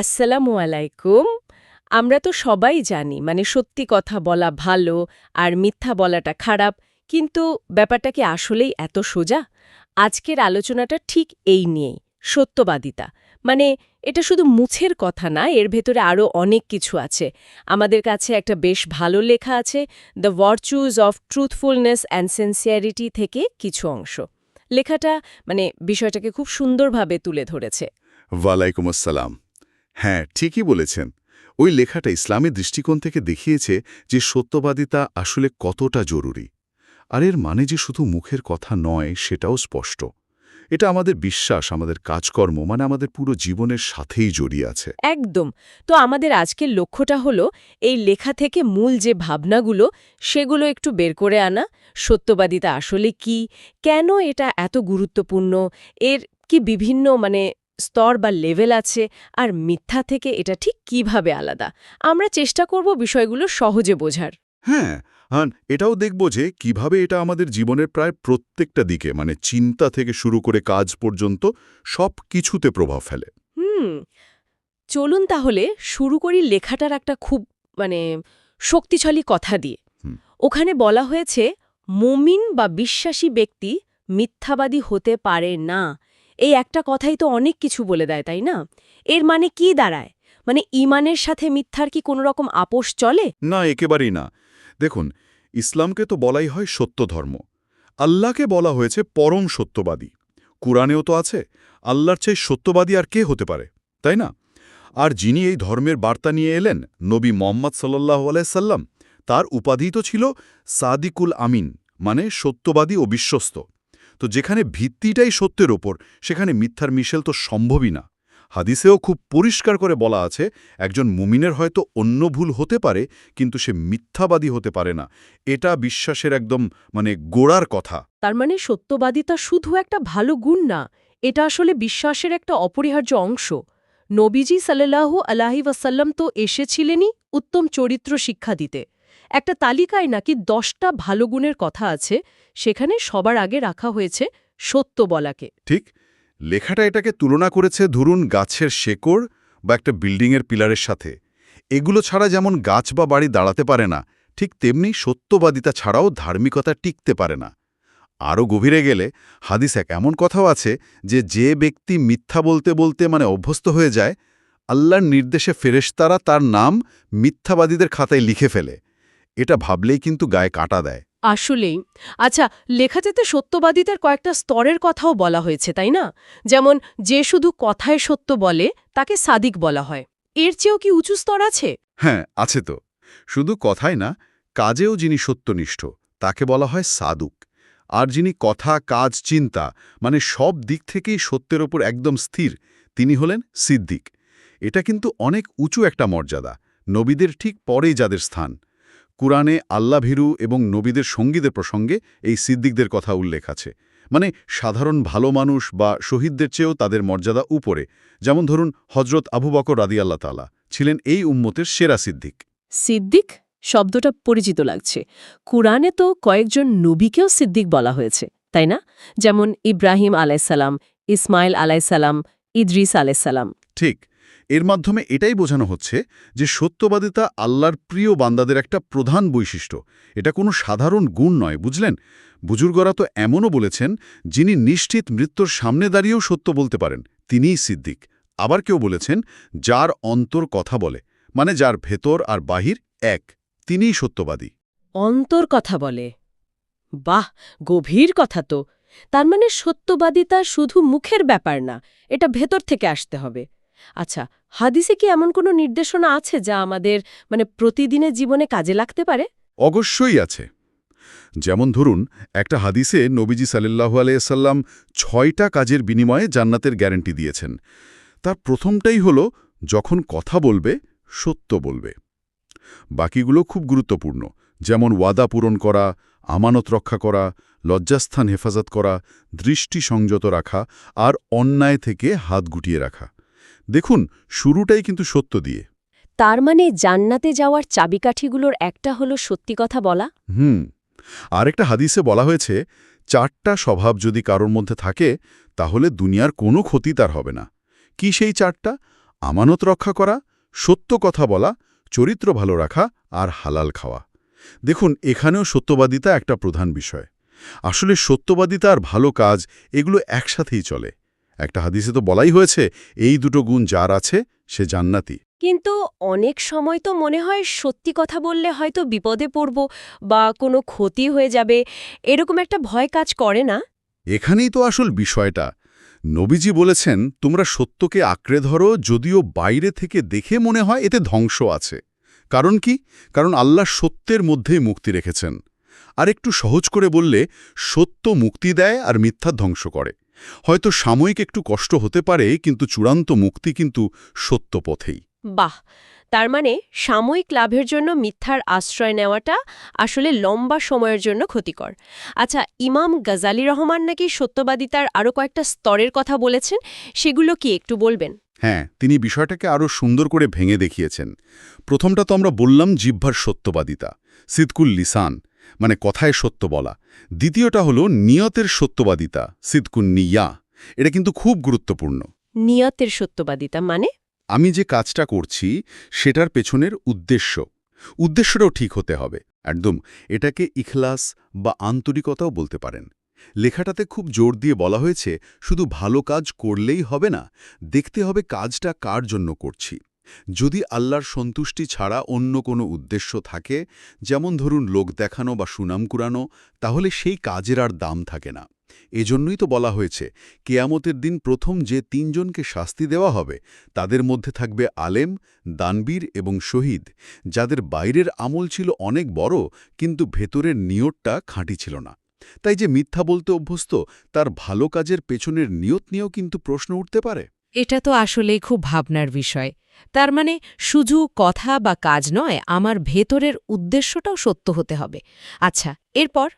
আসসালামু আলাইকুম। আমরা তো সবাই জানি মানে সত্যি কথা বলা ভালো আর মিথ্যা বলাটা খারাপ, কিন্তু ব্যাপারটা কি আসলেই এত সোজা? আজকের আলোচনাটা ঠিক এই নিয়েই, সত্যবাদিতা। মানে এটা শুধু মুছের কথা না, এর ভেতরে আরও অনেক কিছু আছে। আমাদের কাছে একটা বেশ ভালো লেখা আছে the virtues of truthfulness and sincerity থেকে কিছু অংশ। লেখাটা মানে বিষয়টাকে খুব সুন্দরভাবে তুলে ধরেছে। ওয়ালাইকুম আসসালাম। হ্যাঁ ঠিকই বলেছেন। ওই লেখাটা ইসলামী দৃষ্টিকোণ থেকে দেখিয়েছে যে সত্যবাদিতা আসলে কতটা জরুরি। আর এর মানে যে শুধু মুখের কথা নয়, সেটাও স্পষ্ট। এটা আমাদের বিশ্বাস, আমাদের কাজকর্ম মানে আমাদের পুরো জীবনের সাথেই জড়িয়ে আছে। একদম। তো আমাদের আজকের লক্ষ্যটা হলো, এই লেখা থেকে মূল যে ভাবনাগুলো, সেগুলো একটু বের করে আনা। সত্যবাদিতা আসলে কি? কেন এটা এত গুরুত্বপূর্ণ? এর কি বিভিন্ন মানে স্তর বা লেভেল আছে আর মিথ্যা থেকে এটা ঠিক কীভাবে আলাদা? আমরা চেষ্টা করব বিষয়গুলো সহজে বোঝার। হ্যাঁ হ্যাঁ এটাও দেখব যে কীভাবে এটা আমাদের জীবনের প্রায় প্রত্যেকটা দিকে মানে চিন্তা থেকে শুরু করে কাজ পর্যন্ত সব কিছুতে প্রভাব ফেলে। হুম চলুন তাহলে শুরু করি লেখাটার একটা খুব মানে শক্তিশালী কথা দিয়ে। ওখানে বলা হয়েছে মুমিন বা বিশ্বাসী ব্যক্তি মিথ্যাবাদী হতে পারে না। এই একটা কথাই তো অনেক কিছু বলে দেয়, তাই না? এর মানে কি দাঁড়ায়? মানে ইমানের সাথে মিথ্যার কি কোনো রকম আপোষ চলে? না, একেবারেই না। দেখুন, ইসলামকে তো বলাই হয় সত্য ধর্ম। আল্লাহকে বলা হয়েছে পরম সত্যবাদী। কুরআনেও তো আছে, আল্লাহর চেয়ে সত্যবাদী আর কে হতে পারে, তাই না? আর যিনি এই ধর্মের বার্তা নিয়ে এলেন, নবী মোহাম্মদ সাল্লাহ আলাইসাল্লাম তার উপাধি তো ছিল সাদিকুল আমিন মানে সত্যবাদী ও বিশ্বস্ত। তো যেখানে ভিত্তিটাই সত্যের ওপর, সেখানে মিথ্যার মিশেল তো সম্ভবই না। হাদিসেও খুব পরিষ্কার করে বলা আছে, একজন মুমিনের হয়তো অন্য ভুল হতে পারে, কিন্তু সে মিথ্যাবাদী হতে পারে না। এটা বিশ্বাসের একদম মানে গোড়ার কথা। তার মানে সত্যবাদিতা শুধু একটা ভালো গুণ না, এটা আসলে বিশ্বাসের একটা অপরিহার্য অংশ। নবীজি সাল্লাল্লাহু আলাহি ওয়াসাল্লাম তো এসেছিলেনই উত্তম চরিত্র শিক্ষা দিতে। একটা তালিকায় নাকি দশটা ভালো গুণের কথা আছে, সেখানে সবার আগে রাখা হয়েছে সত্য বলাকে। ঠিক, লেখাটা এটাকে তুলনা করেছে ধরুন গাছের শেকড় বা একটা বিল্ডিংয়ের পিলারের সাথে। এগুলো ছাড়া যেমন গাছ বা বাড়ি দাঁড়াতে পারে না, ঠিক তেমনি সত্যবাদিতা ছাড়াও ধার্মিকতা টিকতে পারে না। আরও গভীরে গেলে হাদিস এক এমন কথাও আছে যে যে ব্যক্তি মিথ্যা বলতে বলতে মানে অভ্যস্ত হয়ে যায়, আল্লাহর নির্দেশে ফেরেশতারা তার নাম মিথ্যাবাদীদের খাতায় লিখে ফেলে। এটা ভাবলেই কিন্তু গায়ে কাটা দেয়। আসলেই। আচ্ছা লেখাতেতে সত্যবাদিতার কয়েকটা স্তরের কথাও বলা হয়েছে তাই না? যেমন যে শুধু কথায় সত্য বলে তাকে সাদিক বলা হয়। এর চেয়েও কি উঁচু স্তর আছে? হ্যাঁ আছে তো। শুধু কথায় না কাজেও যিনি সত্যনিষ্ঠ তাকে বলা হয় সাদুক। আর যিনি কথা কাজ চিন্তা মানে সব দিক থেকেই সত্যের ওপর একদম স্থির তিনি হলেন সিদ্দিক। এটা কিন্তু অনেক উঁচু একটা মর্যাদা নবীদের ঠিক পরেই যাদের স্থান। কুরআনে আল্লাভীরু এবং নবীদের সঙ্গীদের প্রসঙ্গে এই সিদ্দিকদের কথা উল্লেখ আছে। মানে সাধারণ ভালো মানুষ বা শহীদদের চেয়েও তাদের মর্যাদা উপরে। যেমন ধরুন হজরত আবু বকর রাদিয়াল্লাহ তালা ছিলেন এই উম্মতের সেরা সিদ্দিক। সিদ্দিক শব্দটা পরিচিত লাগছে। কুরআনে তো কয়েকজন নবীকেও সিদ্দিক বলা হয়েছে তাই না? যেমন ইব্রাহিম আলাইসাল্লাম ইসমাইল আলাইসাল্লাম ইদ্রিস আলাইসাল্লাম ঠিক। এর মাধ্যমে এটাই বোঝানো হচ্ছে যে সত্যবাদিতা আল্লাহর প্রিয় বান্দাদের একটা প্রধান বৈশিষ্ট্য। এটা কোনো সাধারণ গুণ নয়, বুঝলেন? বুজুর্গরা তো এমনও বলেছেন, যিনি নিশ্চিত মৃত্যুর সামনে দাঁড়িয়েও সত্য বলতে পারেন, তিনিই সিদ্দিক। আবার কেউ বলেছেন, যার অন্তর কথা বলে মানে যার ভেতর আর বাহির এক, তিনিই সত্যবাদী। অন্তর কথা বলে? বাহ, গভীর কথা তো। তার মানে সত্যবাদিতা শুধু মুখের ব্যাপার না, এটা ভেতর থেকে আসতে হবে। আচ্ছা হাদিসে কি এমন কোনো নির্দেশনা আছে যা আমাদের মানে প্রতিদিনের জীবনে কাজে লাগতে পারে? অবশ্যই আছে। যেমন ধরুন, একটা হাদিসে নবীজি সাল্লাহু আলাইসাল্লাম ছয়টা কাজের বিনিময়ে জান্নাতের গ্যারেন্টি দিয়েছেন। তার প্রথমটাই হল, যখন কথা বলবে, সত্য বলবে। বাকিগুলো খুব গুরুত্বপূর্ণ, যেমন ওয়াদা পূরণ করা, আমানত রক্ষা করা, লজ্জাস্থান হেফাজত করা, দৃষ্টি সংযত রাখা, আর অন্যায় থেকে হাত গুটিয়ে রাখা। দেখুন শুরুটাই কিন্তু সত্য দিয়ে। তার মানে জান্নাতে যাওয়ার চাবিকাঠিগুলোর একটা হলো সত্যি কথা বলা? হুম। আরেকটা হাদিসে বলা হয়েছে চারটা স্বভাব যদি কারোর মধ্যে থাকে তাহলে দুনিয়ার কোনো ক্ষতি তার হবে না। কি সেই চারটা? আমানত রক্ষা করা সত্য কথা বলা চরিত্র ভালো রাখা আর হালাল খাওয়া। দেখুন এখানেও সত্যবাদিতা একটা প্রধান বিষয়। আসলে সত্যবাদিতা আর ভালো কাজ এগুলো একসাথেই চলে। একটা হাদিসে তো বলাই হয়েছে এই দুটো গুণ যার আছে সে জান্নাতি। কিন্তু অনেক সময় তো মনে হয় সত্যি কথা বললে হয়তো বিপদে পড়ব বা কোনো ক্ষতি হয়ে যাবে এরকম একটা ভয় কাজ করে না? এখানেই তো আসল বিষয়টা। নবীজি বলেছেন তোমরা সত্যকে আঁকড়ে ধরো যদিও বাইরে থেকে দেখে মনে হয় এতে ধ্বংস আছে। কারণ কি? কারণ আল্লাহ সত্যের মধ্যেই মুক্তি রেখেছেন। আর একটু সহজ করে বললে সত্য মুক্তি দেয় আর মিথ্যা ধ্বংস করে। হয়তো সাময়িক একটু কষ্ট হতে পারে কিন্তু চূড়ান্ত মুক্তি কিন্তু সত্য পথেই। বাহ! তার মানে সাময়িক লাভের জন্য মিথ্যার আশ্রয় নেওয়াটা আসলে লম্বা সময়ের জন্য ক্ষতিকর। আচ্ছা ইমাম গাজালি রহমান নাকি সত্যবাদিতার আরও কয়েকটা স্তরের কথা বলেছেন সেগুলো কি একটু বলবেন? হ্যাঁ তিনি বিষয়টাকে আরও সুন্দর করে ভেঙে দেখিয়েছেন। প্রথমটা তো আমরা বললাম জিহ্বার সত্যবাদিতা সিদকুল লিসান। মানে কথায় সত্য বলা। দ্বিতীয়টা হলো নিয়তের সত্যবাদিতা সিদকুন নিয়া এটা কিন্তু খুব গুরুত্বপূর্ণ। নিয়তের সত্যবাদিতা মানে? আমি যে কাজটা করছি সেটার পেছনের উদ্দেশ্য। উদ্দেশ্যটাও ঠিক হতে হবে। একদম এটাকে ইখলাস বা আন্তরিকতাও বলতে পারেন। লেখাটাতে খুব জোর দিয়ে বলা হয়েছে শুধু ভালো কাজ করলেই হবে না দেখতে হবে কাজটা কার জন্য করছি। যদি আল্লাহর সন্তুষ্টি ছাড়া অন্য কোনো উদ্দেশ্য থাকে, যেমন ধরুন লোক দেখানো বা সুনাম কুরানো তাহলে সেই কাজের আর দাম থাকে না। এজন্যই তো বলা হয়েছে, কেয়ামতের দিন প্রথম যে তিনজনকে শাস্তি দেওয়া হবে, তাদের মধ্যে থাকবে আলেম, দানবীর এবং শহীদ, যাদের বাইরের আমল ছিল অনেক বড়, কিন্তু ভেতরের নিয়তটা খাঁটি ছিল না। তাই যে মিথ্যা বলতে অভ্যস্ত, তার ভালো কাজের পেছনের নিয়ত নিয়েও কিন্তু প্রশ্ন উঠতে পারে। এটা তো আসলেই খুব ভাবনার বিষয়। তার মানে শুধু কথা বা কাজ নয় আমার ভেতরের উদ্দেশ্যটাও সত্য হতে হবে। আচ্ছা এরপর?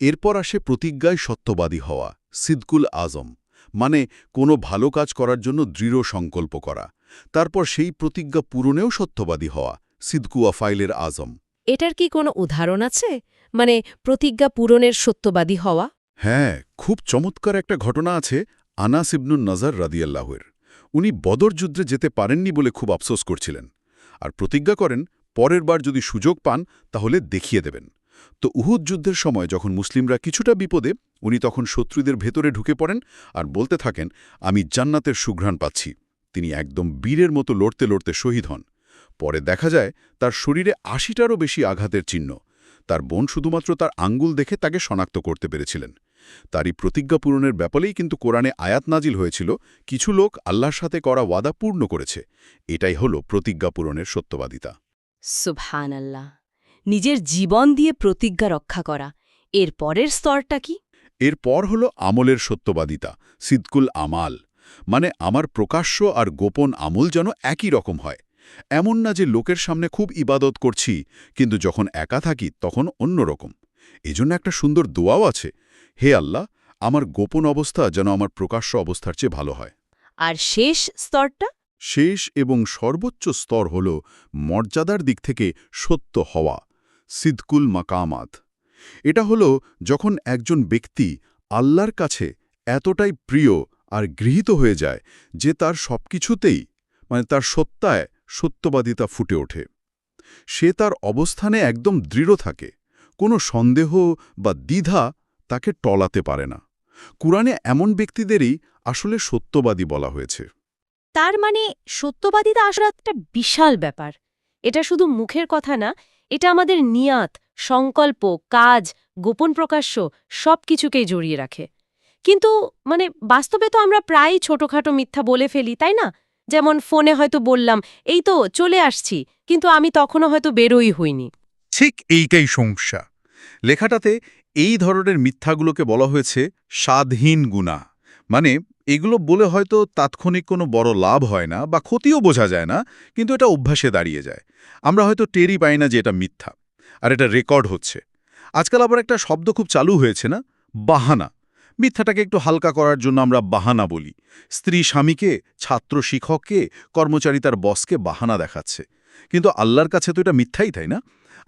এরপর আসে প্রতিজ্ঞায় সত্যবাদী হওয়া সিদকুল আজম। মানে কোনো ভালো কাজ করার জন্য দৃঢ় সংকল্প করা। তারপর সেই প্রতিজ্ঞা পূরণেও সত্যবাদী হওয়া সিদকুয়া ফাইলের আজম। এটার কি কোনো উদাহরণ আছে? মানে প্রতিজ্ঞা পূরণের সত্যবাদী হওয়া? হ্যাঁ খুব চমৎকার একটা ঘটনা আছে আনাস ইবনুন নজর রাদিয়াল্লাহের উনি বদর যুদ্ধে যেতে পারেননি বলে খুব আফসোস করছিলেন। আর প্রতিজ্ঞা করেন, পরের বার যদি সুযোগ পান, তাহলে দেখিয়ে দেবেন। তো উহুদ যুদ্ধের সময় যখন মুসলিমরা কিছুটা বিপদে, উনি তখন শত্রুদের ভেতরে ঢুকে পড়েন আর বলতে থাকেন, আমি জান্নাতের সুঘ্রাণ পাচ্ছি। তিনি একদম বীরের মতো লড়তে লড়তে শহীদ হন। পরে দেখা যায়, তার শরীরে আশিটারও বেশি আঘাতের চিহ্ন। তার বোন শুধুমাত্র তার আঙ্গুল দেখে তাকে শনাক্ত করতে পেরেছিলেন। তারই প্রতিজ্ঞা পূরণের ব্যাপারেই কিন্তু কোরআনে আয়াত নাজিল হয়েছিল কিছু লোক আল্লাহর সাথে করা ওয়াদা পূর্ণ করেছে। এটাই হল প্রতিজ্ঞা পূরণের সত্যবাদিতা। সুবহান আল্লাহ নিজের জীবন দিয়ে প্রতিজ্ঞা রক্ষা করা এর পরের স্তরটা কি? এরপর হল আমলের সত্যবাদিতা সিদকুল আমাল। মানে আমার প্রকাশ্য আর গোপন আমল যেন একই রকম হয়। এমন না যে লোকের সামনে খুব ইবাদত করছি কিন্তু যখন একা থাকি তখন অন্যরকম এজন্য একটা সুন্দর দোয়াও আছে হে আল্লাহ আমার গোপন অবস্থা যেন আমার প্রকাশ্য অবস্থার চেয়ে ভালো হয়। আর শেষ স্তরটা? শেষ এবং সর্বোচ্চ স্তর হল মর্যাদার দিক থেকে সত্য হওয়া সিদকুল মাকামাত। এটা হল যখন একজন ব্যক্তি আল্লাহর কাছে এতটাই প্রিয় আর গৃহীত হয়ে যায় যে তার সবকিছুতেই মানে তার সত্তায় সত্যবাদিতা ফুটে ওঠে। সে তার অবস্থানে একদম দৃঢ় থাকে। কোনো সন্দেহ বা দ্বিধা তাকে টলাতে পারে না। কুরআনে এমন ব্যক্তিদেরই আসলে সত্যবাদী বলা হয়েছে। তার মানে সত্যবাদিতা আসলে একটা বিশাল ব্যাপার। এটা শুধু মুখের কথা না এটা আমাদের নিয়াত সংকল্প কাজ গোপন প্রকাশ্য সব কিছুকেই জড়িয়ে রাখে। কিন্তু মানে বাস্তবে তো আমরা প্রায়ই ছোটখাটো মিথ্যা বলে ফেলি তাই না? যেমন ফোনে হয়তো বললাম এই তো চলে আসছি। কিন্তু আমি তখনও হয়তো বেরোই হইনি। ঠিক এইটাই সমস্যা। লেখাটাতে এই ধরনের মিথ্যাগুলোকে বলা হয়েছে স্বাধীন গুণা। মানে এগুলো বলে হয়তো তাৎক্ষণিক কোনো বড় লাভ হয় না বা ক্ষতিও বোঝা যায় না, কিন্তু এটা অভ্যাসে দাঁড়িয়ে যায়। আমরা হয়তো টেরই পাই না যে এটা মিথ্যা, আর এটা রেকর্ড হচ্ছে। আজকাল আবার একটা শব্দ খুব চালু হয়েছে না? বাহানা। মিথ্যাটাকে একটু হালকা করার জন্য আমরা বাহানা বলি। স্ত্রী স্বামীকে, ছাত্র শিক্ষককে, কর্মচারী তার বসকে বাহানা দেখাচ্ছে। কিন্তু আল্লাহর কাছে তো এটা মিথ্যাই, তাই না?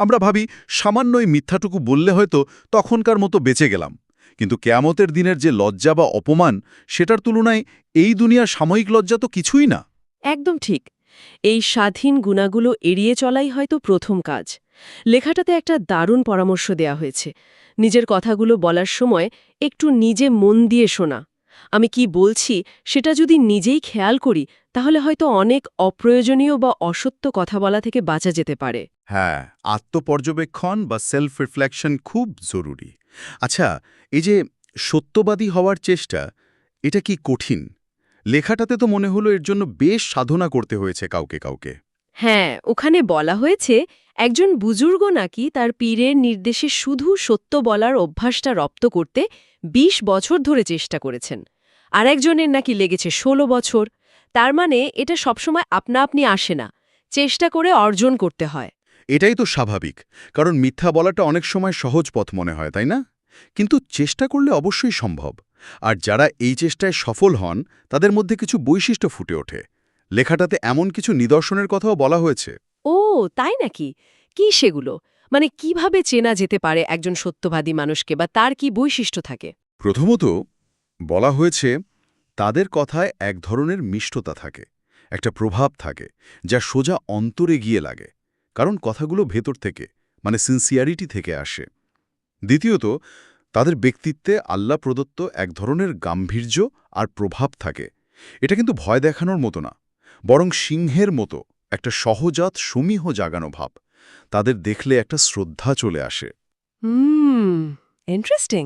আমরা ভাবি সামান্য এই মিথ্যাটুকু বললে হয়তো তখনকার মতো বেঁচে গেলাম। কিন্তু কেয়ামতের দিনের যে লজ্জা বা অপমান, সেটার তুলনায় এই দুনিয়ার সাময়িক লজ্জা তো কিছুই না। একদম ঠিক। এই স্বাধীন গুণাগুলো এড়িয়ে চলাই হয়তো প্রথম কাজ। লেখাটাতে একটা দারুণ পরামর্শ দেয়া হয়েছে। নিজের কথাগুলো বলার সময় একটু নিজে মন দিয়ে শোনা। আমি কি বলছি, সেটা যদি নিজেই খেয়াল করি, তাহলে হয়তো অনেক অপ্রয়োজনীয় বা অসত্য কথা বলা থেকে বাঁচা যেতে পারে। হ্যাঁ আত্মপর্যবেক্ষণ বা সেলফ রিফ্লেকশন খুব জরুরি। আচ্ছা এই যে সত্যবাদী হওয়ার চেষ্টা, এটা কি কঠিন? লেখাটাতে তো মনে হলো এর জন্য বেশ সাধনা করতে হয়েছে কাউকে কাউকে। হ্যাঁ ওখানে বলা হয়েছে, একজন বুজুর্গ নাকি তার পীরের নির্দেশে শুধু সত্য বলার অভ্যাসটা রপ্ত করতে ২০ বছর ধরে চেষ্টা করেছেন। আর একজনের নাকি লেগেছে ১৬ বছর। তার মানে এটা সবসময় আপনা আপনি আসে না, চেষ্টা করে অর্জন করতে হয়। এটাই তো স্বাভাবিক, কারণ মিথ্যা বলাটা অনেক সময় সহজ পথ মনে হয়, তাই না? কিন্তু চেষ্টা করলে অবশ্যই সম্ভব, আর যারা এই চেষ্টায় সফল হন, তাদের মধ্যে কিছু বৈশিষ্ট্য ফুটে ওঠে। লেখাটাতে এমন কিছু নিদর্শনের কথাও বলা হয়েছে। ও তাই নাকি? কি সেগুলো? মানে কীভাবে চেনা যেতে পারে একজন সত্যবাদী মানুষকে বা তার কি বৈশিষ্ট্য থাকে? প্রথমত বলা হয়েছে তাদের কথায় এক ধরনের মিষ্টতা থাকে একটা প্রভাব থাকে যা সোজা অন্তরে গিয়ে লাগে কারণ কথাগুলো ভেতর থেকে মানে সিনসিয়ারিটি থেকে আসে। দ্বিতীয়ত তাদের ব্যক্তিত্বে আল্লাহ প্রদত্ত এক ধরনের গাম্ভীর্য আর প্রভাব থাকে। এটা কিন্তু ভয় দেখানোর মতো না। বরং সিংহের মতো একটা সহজাত সমীহ জাগানো ভাব তাদের দেখলে একটা শ্রদ্ধা চলে আসে। হুম ইন্টারেস্টিং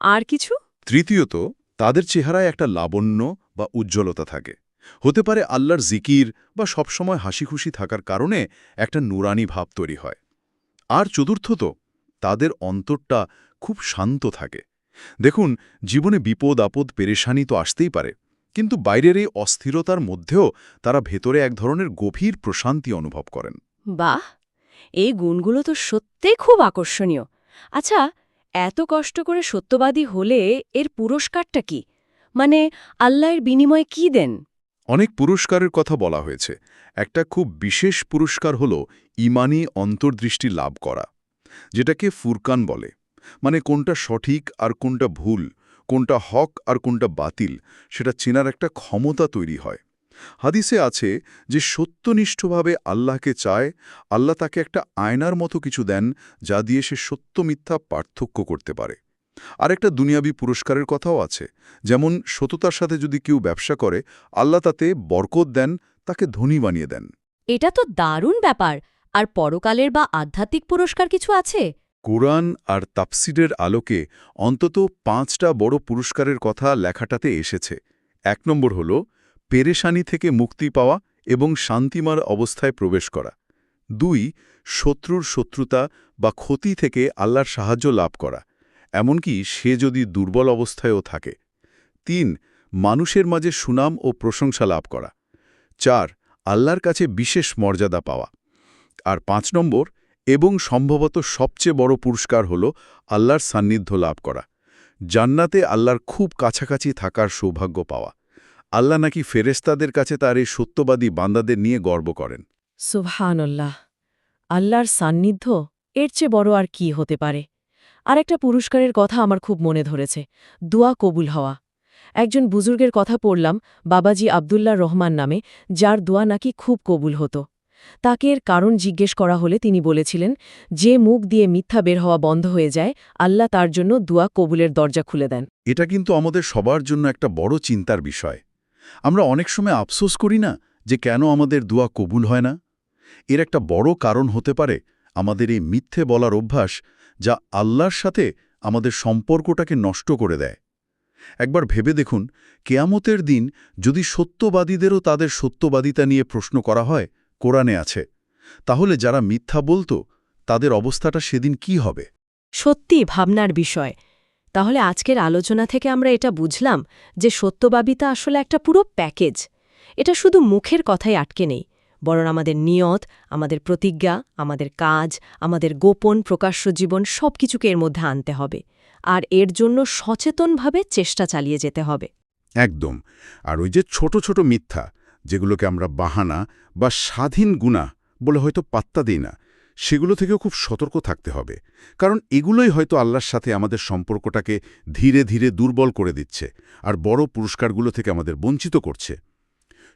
আর কিছু? তৃতীয়ত তাদের চেহারায় একটা লাবণ্য বা উজ্জ্বলতা থাকে। হতে পারে আল্লাহর জিকির বা সবসময় হাসিখুশি থাকার কারণে একটা নুরানি ভাব তৈরি হয়। আর চতুর্থত তাদের অন্তরটা খুব শান্ত থাকে। দেখুন জীবনে বিপদ আপদ পেরেশানি তো আসতেই পারে। কিন্তু বাইরের এই অস্থিরতার মধ্যেও তারা ভেতরে এক ধরনের গভীর প্রশান্তি অনুভব করেন। বাহ! এই গুণগুলো তো সত্যিই খুব আকর্ষণীয়। আচ্ছা এত কষ্ট করে সত্যবাদী হলে এর পুরস্কারটা কি? মানে আল্লাহর বিনিময়ে কি দেন? অনেক পুরস্কারের কথা বলা হয়েছে। একটা খুব বিশেষ পুরস্কার হল ইমানি অন্তর্দৃষ্টি লাভ করা যেটাকে ফুরকান বলে। মানে কোনটা সঠিক আর কোনটা ভুল কোনটা হক আর কোনটা বাতিল, সেটা চেনার একটা ক্ষমতা তৈরি হয়। হাদিসে আছে যে, সত্যনিষ্ঠভাবে আল্লাহকে চায়, আল্লাহ তাকে একটা আয়নার মতো কিছু দেন, যা দিয়ে সে সত্য মিথ্যা পার্থক্য করতে পারে। আর একটা দুনিয়াবি পুরস্কারের কথাও আছে, যেমন সততার সাথে যদি কেউ ব্যবসা করে, আল্লাহ তাতে বরকত দেন, তাকে ধনী বানিয়ে দেন। এটা তো দারুণ ব্যাপার। আর পরকালের বা আধ্যাত্মিক পুরস্কার কিছু আছে? কোরআন আর তাফসিরের আলোকে অন্তত পাঁচটা বড় পুরস্কারের কথা লেখাটাতে এসেছে। এক নম্বর হল, পেরেশানি থেকে মুক্তি পাওয়া এবং শান্তিমার অবস্থায় প্রবেশ করা। দুই, শত্রুর শত্রুতা বা ক্ষতি থেকে আল্লাহর সাহায্য লাভ করা। এমনকি সে যদি দুর্বল অবস্থায়ও থাকে। তিন, মানুষের মাঝে সুনাম ও প্রশংসা লাভ করা। চার, আল্লাহর কাছে বিশেষ মর্যাদা পাওয়া। আর পাঁচ নম্বর এবং সম্ভবত সবচেয়ে বড় পুরস্কার হল আল্লাহর সান্নিধ্য লাভ করা। জান্নাতে আল্লাহর খুব কাছাকাছি থাকার সৌভাগ্য পাওয়া। আল্লাহ নাকি ফেরেস্তাদের কাছে তার এই সত্যবাদী বান্দাদের নিয়ে গর্ব করেন। সুবহানাল্লাহ। আল্লাহর সান্নিধ্য, এর চেয়ে বড় আর কি হতে পারে? আর একটা পুরস্কারের কথা আমার খুব মনে ধরেছে, দোয়া কবুল হওয়া। একজন বুজুর্গের কথা পড়লাম, বাবাজি আবদুল্লাহ রহমান নামে, যার দোয়া নাকি খুব কবুল হতো। তাকে এর কারণ জিজ্ঞেস করা হলে তিনি বলেছিলেন, যে মুখ দিয়ে মিথ্যা বের হওয়া বন্ধ হয়ে যায়, আল্লাহ তার জন্য দুয়া কবুলের দরজা খুলে দেন। এটা কিন্তু আমাদের সবার জন্য একটা বড় চিন্তার বিষয়। আমরা অনেক সময় আফসোস করি না যে কেন আমাদের দুয়া কবুল হয় না? এর একটা বড় কারণ হতে পারে আমাদের এই মিথ্যে বলার অভ্যাস যা আল্লাহর সাথে আমাদের সম্পর্কটাকে নষ্ট করে দেয়। একবার ভেবে দেখুন, কেয়ামতের দিন যদি সত্যবাদীদেরও তাদের সত্যবাদিতা নিয়ে প্রশ্ন করা হয় কোরআনে আছে। তাহলে যারা মিথ্যা বলতো তাদের অবস্থাটা সেদিন কি হবে? সত্যি ভাবনার বিষয়। তাহলে আজকের আলোচনা থেকে আমরা এটা বুঝলাম যে সত্যবাবিতা আসলে একটা পুরো প্যাকেজ। এটা শুধু মুখের কথাই আটকে নেই। বরং আমাদের নিয়ত আমাদের প্রতিজ্ঞা আমাদের কাজ আমাদের গোপন প্রকাশ্য জীবন সব কিছুকে এর মধ্যে আনতে হবে। আর এর জন্য সচেতনভাবে চেষ্টা চালিয়ে যেতে হবে। একদম। আর ওই যে ছোট ছোট মিথ্যা যেগুলোকে আমরা বাহানা বা স্বাধীন গুণা বলে হয়তো পাত্তা দিই না, সেগুলো থেকেও খুব সতর্ক থাকতে হবে। কারণ এগুলোই হয়তো আল্লাহর সাথে আমাদের সম্পর্কটাকে ধীরে ধীরে দুর্বল করে দিচ্ছে আর বড় পুরস্কারগুলো থেকে আমাদের বঞ্চিত করছে।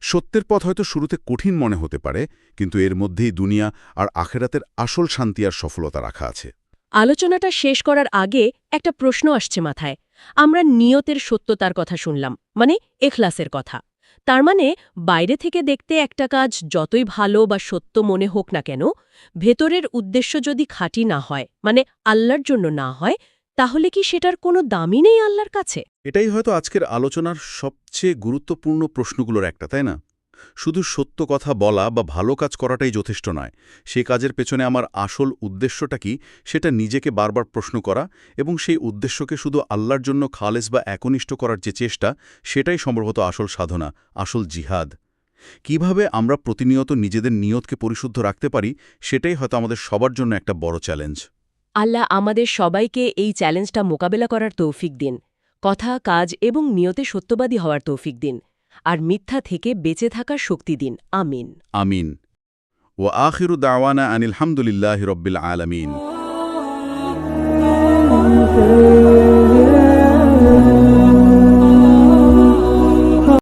সত্যের পথ হয়তো শুরুতে কঠিন মনে হতে পারে, কিন্তু এর মধ্যেই দুনিয়া আর আখেরাতের আসল শান্তি আর সফলতা রাখা আছে। আলোচনাটা শেষ করার আগে একটা প্রশ্ন আসছে মাথায়। আমরা নিয়তের সত্যতার কথা শুনলাম মানে এখলাসের কথা। তার মানে বাইরে থেকে দেখতে একটা কাজ যতই ভালো বা সত্য মনে হোক না কেন, ভেতরের উদ্দেশ্য যদি খাঁটি না হয় মানে আল্লাহর জন্য না হয়, তাহলে কি সেটার কোনো দামই নেই আল্লাহর কাছে? এটাই হয়তো আজকের আলোচনার সবচেয়ে গুরুত্বপূর্ণ প্রশ্নগুলোর একটা, তাই না? শুধু সত্য কথা বলা বা ভালো কাজ করাটাই যথেষ্ট নয়। সে কাজের পেছনে আমার আসল উদ্দেশ্যটা কি, সেটা নিজেকে বারবার প্রশ্ন করা এবং সেই উদ্দেশ্যকে শুধু আল্লাহর জন্য খালেস বা একনিষ্ঠ করার যে চেষ্টা, সেটাই সম্ভবত আসল সাধনা, আসল জিহাদ। কীভাবে আমরা প্রতিনিয়ত নিজেদের নিয়তকে পরিশুদ্ধ রাখতে পারি, সেটাই হয়তো আমাদের সবার জন্য একটা বড় চ্যালেঞ্জ। আল্লাহ আমাদের সবাইকে এই চ্যালেঞ্জটা মোকাবেলা করার তৌফিক দিন। কথা, কাজ এবং নিয়তে সত্যবাদী হওয়ার তৌফিক দিন। আর মিথ্যা থেকে বেঁচে থাকার শক্তি দিন। আমিন। আমিন। ও আখিরু দাওয়ানা আনিলহামদুলিল্লাহ রব্বিল আলমিন।